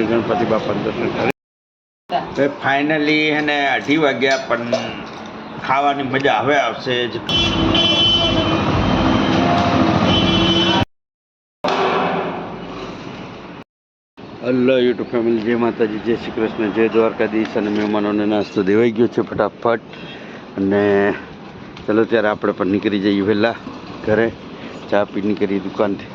ગણપતિ બાપા દર્શન કરી. ફાઇનલી એને અઢી વાગ્યા પણ ખાવાની મજા હવે આવશે જ. હલો યુટ્યુબ ફેમિલી જય માતાજી, જય શ્રી કૃષ્ણ, જય દ્વારકાધીશ અને મહેમાનોને નાસ્તો દેવાઈ ગયો છે ફટાફટ. અને ચલો ત્યારે આપણે પણ નીકળી જઈએ વહેલા ઘરે. ચા પી નીકળી દુકાનથી.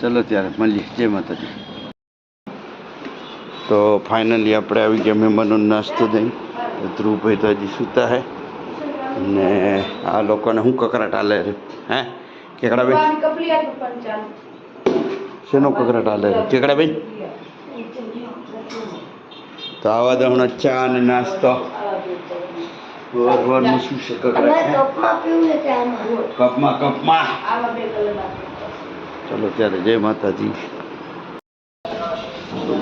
ચલો ત્યારે મળીએ. જય માતાજી. તો ફાઇનલી આપણે આવી ગયા મહેમાનો નાસ્તો દઈ. ધ્રુવભાઈ તો હજી સૂતા હે. અને આ લોકોને શું કકરાટ હાલે રે. હે? કેકડાભાઈ શેનો કકરાટ હાલે કેકડા કેકડાભાઈ તો આવા દે હમણાં ચા અને નાસ્તો. શું છે? કપમાં કપમાં ચલો ત્યારે જય માતાજી. તો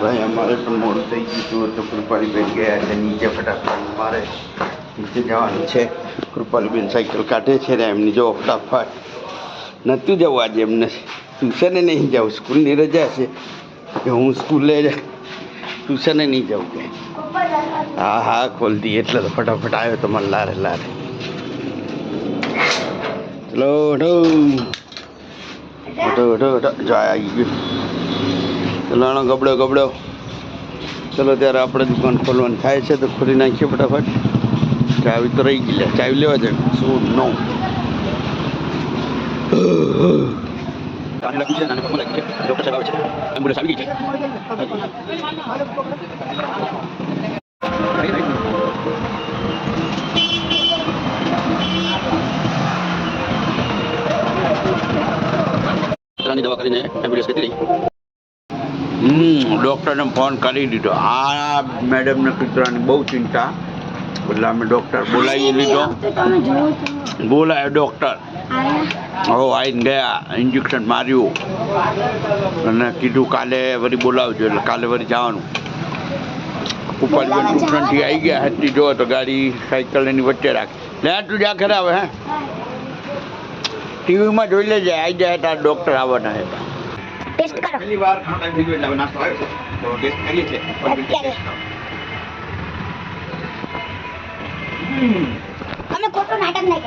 ભાઈ, અમારે પણ મોડું થઈ ગયું હતું. કૃપાલીબેન ગયા છે, નીચે ફટાફટ મારે નીચે જવાનું છે. કૃપાલીબેન સાયકલ કાઢે છે ને એમની જો ફટાફટ. નહોતું જવું આજે એમને. ટ્યુશને નહીં જાઉં, સ્કૂલની રજા છે. કે હું સ્કૂલે ટ્યુશને નહીં જાઉં કે હા હા, ખોલ દી એટલે તો ફટાફટ આવ્યો તો મને લારે લારે. ચલો, હટો. હટો હટો હટો. જો આવી ગયું. આનો ગબડો ગબડો. ચલો ત્યારે આપણે દુકાન ખોલવાની થાય છે તો ખોલી નાખીએ ફટાફટ. ચાવી તો રહી ગઈ ચાવી લેવા જાય શું? નો. દવા કરીને એમ્બ્યુલન્સ કરી હમ ડૉક્ટરને ફોન કરી દીધો. આ મેડમને કૂતરાની બહુ ચિંતા. એટલે અમે ડૉક્ટર બોલાવી લીધો. બોલાયો ડૉક્ટર. હો આવીને ગયા ઇન્જેક્શન માર્યું. અને કીધું કાલે વળી બોલાવજો એટલે કાલે વળી જવાનું. ઉપર ટૂંકણથી આવી ગયા હતી જો તો ગાડી સાયકલ એની વચ્ચે રાખી. લે તું જા ખરા આવે હે? ટીવીમાં જોઈ લેજે આવી જાય તાર ડૉક્ટર આવવાના હતા ટેસ્ટ કરો. પહેલી વાર ઘણો ટાઈમ થઈ ગયો એટલે હવે નાસ્તો આવ્યો છે. તો ટેસ્ટ કરીએ છે અમે ખોટું નાટક નહીં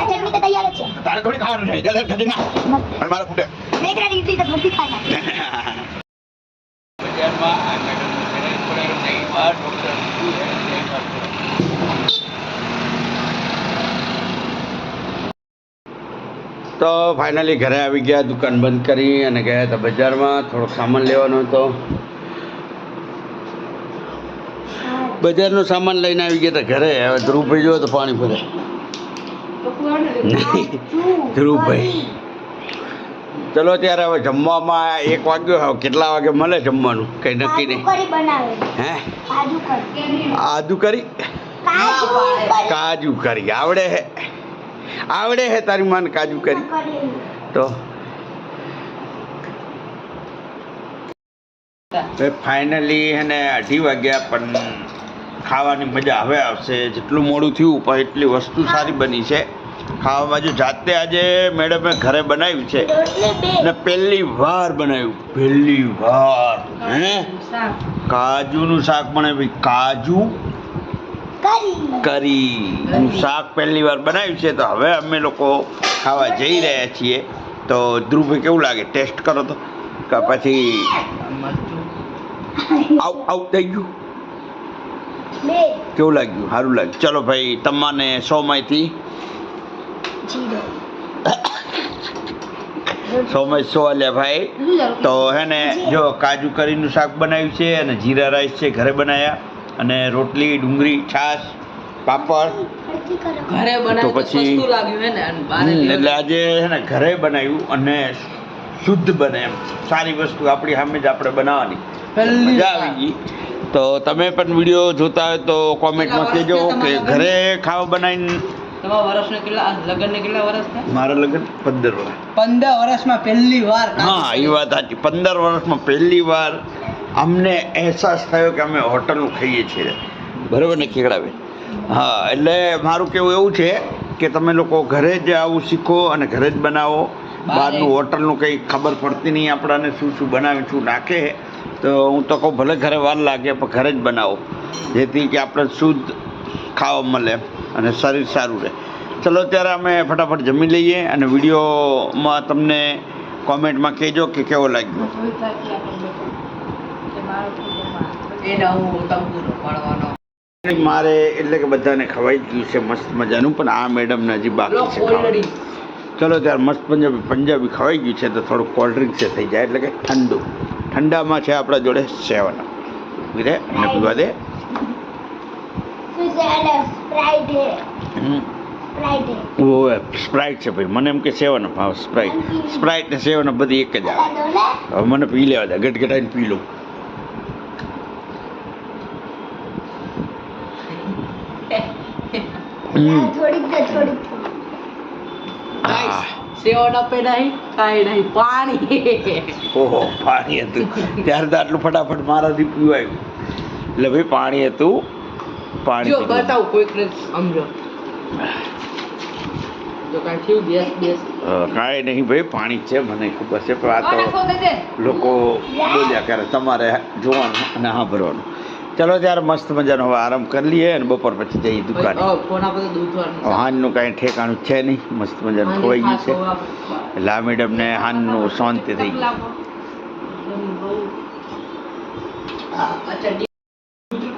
ચટણી તૈયાર છે. તારે થોડી ખાવાનું છે. મારે ફૂટે મેં ઇડલી તો ભૂખી ખાઈ નાખી. બજારમાં આ મેડમનું શરીર પડેલું નહીં, બહાર ડૉક્ટર ઊભું છે, એ કરતો. તો ફાઇનલી ઘરે આવી ગયા દુકાન બંધ કરી અને ગયા હતા બજારમાં. થોડોક સામાન લેવાનો હતો. બજારનો સામાન લઈને આવી ગયા હતા ઘરે. હવે ધ્રુવભાઈ જોયો તો પાણી ભરે. ધ્રુવભાઈ. ચલો ત્યારે હવે જમવામાં એક વાગ્યો હવે કેટલા વાગે મળે જમવાનું? કંઈ નક્કી નહીં. હે? આદુ કરી. કાજુ કરી. આવડે હે. આવડે હે તારી માન કાજુ કરી. તો. ફાઇનલી એને અઢી વાગ્યા પણ ખાવાની મજા હવે આવશે. જેટલું મોડું થયું પણ એટલી વસ્તુ સારી બની છે. ખાવામાં જો જાતે આજે મેડમે ઘરે બનાવ્યું છે. ને પહેલી વાર બનાવ્યું. પહેલી વાર. હે? કાજુનું શાક બનાવ્યું. કાજુ કરીનું શાક પહેલી વાર બનાવ્યું છે તો હવે અમે લોકો ખાવા જઈ રહ્યા છીએ. તો ધ્રુવભાઈ કેવું લાગે? ટેસ્ટ કરો તો. કે પછી આવું આવું થઈ ગયું. કેવું લાગ્યું? સારું લાગ્યું. ચલો ભાઈ તમને સો માંથી સો માં સો આલ્યા ભાઈ. તો હે ને જો કાજુ કરીનું શાક બનાવ્યું છે અને જીરા રાઈસ છે ઘરે બનાવ્યા અને રોટલી ડુંગળી છાશ પાપડ. ઘરે તો પછી- એટલે આજે છે ને ઘરે બનાવ્યું અને શુદ્ધ બને એમ. સારી વસ્તુ આપણી સામે જ આપણે બનાવવાની. મજા આવી ગઈ. તો તમે પણ વીડિયો જોતા હોય તો કોમેન્ટમાં કહેજો કે ઘરે ખાવા બનાવીને મારા લગ્ન પંદર વર્ષ. પંદર વર્ષમાં પહેલી વાર. હા એ વાત સાચી. પંદર વર્ષમાં પહેલી વાર અમને અહેસાસ થયો કે અમે હોટલનું ખાઈએ છીએ. બરાબર ને ખેકડાવે હા એટલે મારું કેવું એવું છે કે તમે લોકો ઘરે જ આવું શીખો અને ઘરે જ બનાવો. બહારનું હોટલનું કંઈ ખબર પડતી નહીં આપણાને શું શું બનાવે શું નાખે. તો હું તો કહું ભલે ઘરે વાર લાગે પણ ઘરે જ બનાવો. જેથી કે આપણે શુદ્ધ ખાવા મળે અને શરીર સારું રહે. ચલો ત્યારે અમે ફટાફટ જમી લઈએ અને વિડીયોમાં તમને કોમેન્ટમાં કહેજો કે કેવો લાગ્યો એને હું તંબુરો પાડવાનો મારે એટલે કે બધાને ખવાઈ ગયું છે મસ્ત મજાનું પણ આ મેડમને હજી બાકી છે ચલો ત્યારે મસ્ત પંજાબી પંજાબી ખવાઈ ગયું છે તો થોડું કોલ્ડ ડ્રિંક છે થઈ જાય એટલે કે ઠંડુ. ઠંડામાં છે આપણા જોડે સેવન. રે અને પીવા દે. ઓવે સ્પ્રાઇટ છે ભાઈ. મને એમ કે સેવન ભાવ સ્પ્રાઇટ સ્પ્રાઇટ ને સેવન બધી એક જ આવે. હવે મને પી લેવા દે ગટગટાઈને પી લઉં. હમ. થોડીક પાણી. ભાઈ પાણી છે મને ખબર છે. પણ આ તો લોકો બોલ્યા કરે તમારે જોવાનું અને સાંભળવાનું ચલો ત્યારે મસ્ત મજાનો હવે આરામ કરી લઈએ અને બપોર પછી જઈએ દુકાને. હાનનું કાંઈ ઠેકાણું છે નહીં. મસ્ત મજાનું ખોવાઈ ગયું છે. લા મેડમને હાનનું શાંતિ થઈ ગયું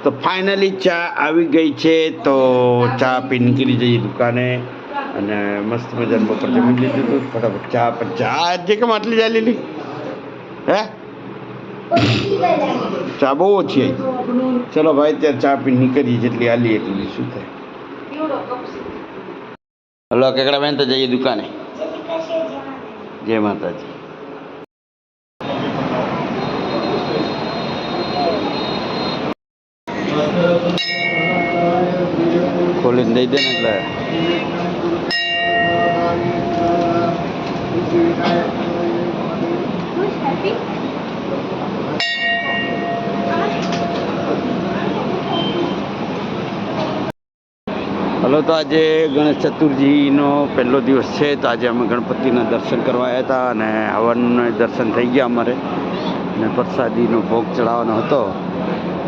તો ફાઇનલી ચા આવી ગઈ છે તો ચા પી નીકળી જઈએ દુકાને અને મસ્ત મજાનું બપોર જમી લીધું હતું. ફટાફટ ચા પર ચા. જે કેમ આટલી ચાલી હે? चा ओछी चलो भाई अत्य चा पी निकली जी हाली एटली शू थे हलो केकड़ा बहन तो जाइए दुकाने जय माता खोली હલો, તો આજે ગણેશ ચતુર્થીનો પહેલો દિવસ છે, તો આજે અમે ગણપતિના દર્શન કરવા આવ્યા હતા અને હવનને દર્શન થઈ ગયા અમારે. અને પ્રસાદીનો ભોગ ચડાવવાનો હતો.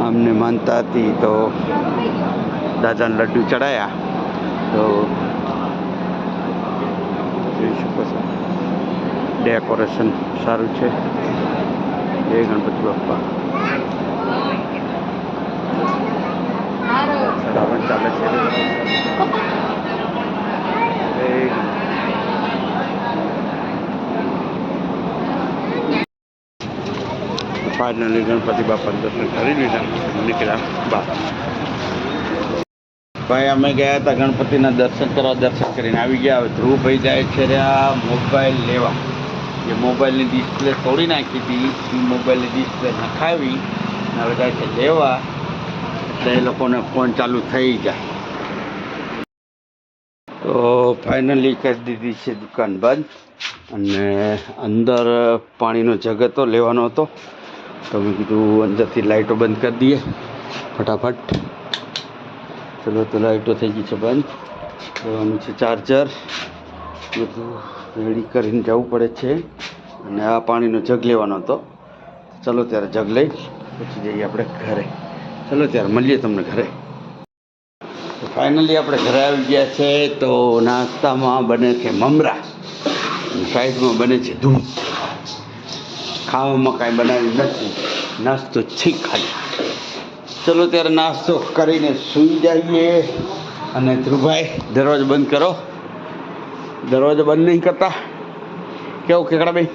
અમને માનતા હતી તો દાદાને લડ્ડુ ચડાયા. તો ડેકોરેશન સારું છે. જય ગણપતિ બાપ્પા ચડાવણ ચાલે છે જય ફાઇનલી ગણપતિ બાપાના દર્શન કરી લીધા નીકળ્યા બહાર ભાઈ, અમે ગયા હતા ગણપતિના દર્શન કરવા, દર્શન કરીને આવી ગયા. હવે ધ્રુવભાઈ જાય છે રહ્યા મોબાઈલ લેવા. જે મોબાઈલની ડિસ્પ્લે તોડી નાખી હતી એ મોબાઈલની ડિસ્પ્લે નખાવી હવે જાય છે લેવા. એટલે એ લોકોને ફોન ચાલુ થઈ જાય તો ફાઇનલી કરી દીધી છે દુકાન બંધ. અને અંદર પાણીનો જગ હતો લેવાનો હતો. તો મેં કીધું અંદરથી લાઇટો બંધ કરી દઈએ. ફટાફટ. ચલો, તો લાઇટો થઈ ગઈ છે બંધ. લેવાનું છે ચાર્જર. બધું રેડી કરીને જવું પડે છે. અને આ પાણીનો જગ લેવાનો હતો. ચલો, ત્યારે જગ લઈ પછી જઈએ આપણે ઘરે. ચલો, ત્યારે મળીએ તમને ઘરે. ફાઇનલી આપણે ઘરે આવી ગયા છે તો નાસ્તામાં બને છે મમરા. સાઈડમાં બને છે દૂધ. ખાવામાં કાંઈ બનાવ્યું નથી. નાસ્તો છે ખાલી. ચલો ત્યારે નાસ્તો કરીને સૂઈ જઈએ. અને ધ્રુવભાઈ, દરવાજો બંધ કરો. દરવાજો બંધ નહીં કરતા. કેવું કેકડા ભાઈ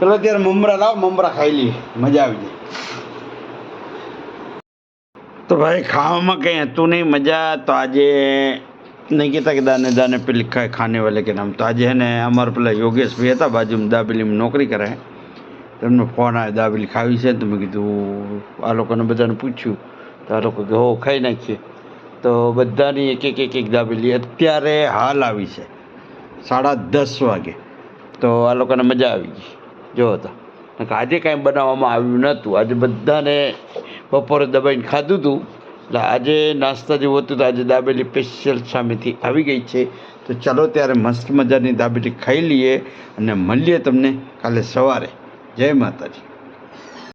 ચલો ત્યારે મમરા લાવ, મમરા ખાઈ લઈએ. મજા આવી જાય. તો ભાઈ, ખાવામાં કંઈ હતું નહીં, મજા. તો આજે નહીં કહેતા કે દાને દાને પેલી ખાને વાલે કે નામ. તો આજે હે ને અમારા પેલા યોગેશભાઈ હતા, બાજુમાં દાબેલીમાં નોકરી કરે. તેમનો ફોન આવ્યો દાબેલી ખાવી છે ને તો મેં કીધું, આ લોકોને બધાને પૂછ્યું. તો આ લોકો કે, હો, ખાઈ નાખીએ. તો બધાની એક એક એક એક દાબેલી. અત્યારે હાલ આવી છે, સાડા દસ વાગે. તો આ લોકોને મજા આવી ગઈ. જો તો. આજે કાંઈ બનાવવામાં આવ્યું નહોતું. આજે બધાને બપોરે દબાઈને ખાધું હતું એટલે આજે નાસ્તા જેવું હતું તો આજે દાબેલી સ્પેશિયલ સામેથી આવી ગઈ છે. તો ચાલો ત્યારે મસ્ત મજાની દાબેલી ખાઈ લઈએ અને મળીએ તમને કાલે સવારે. જય માતાજી.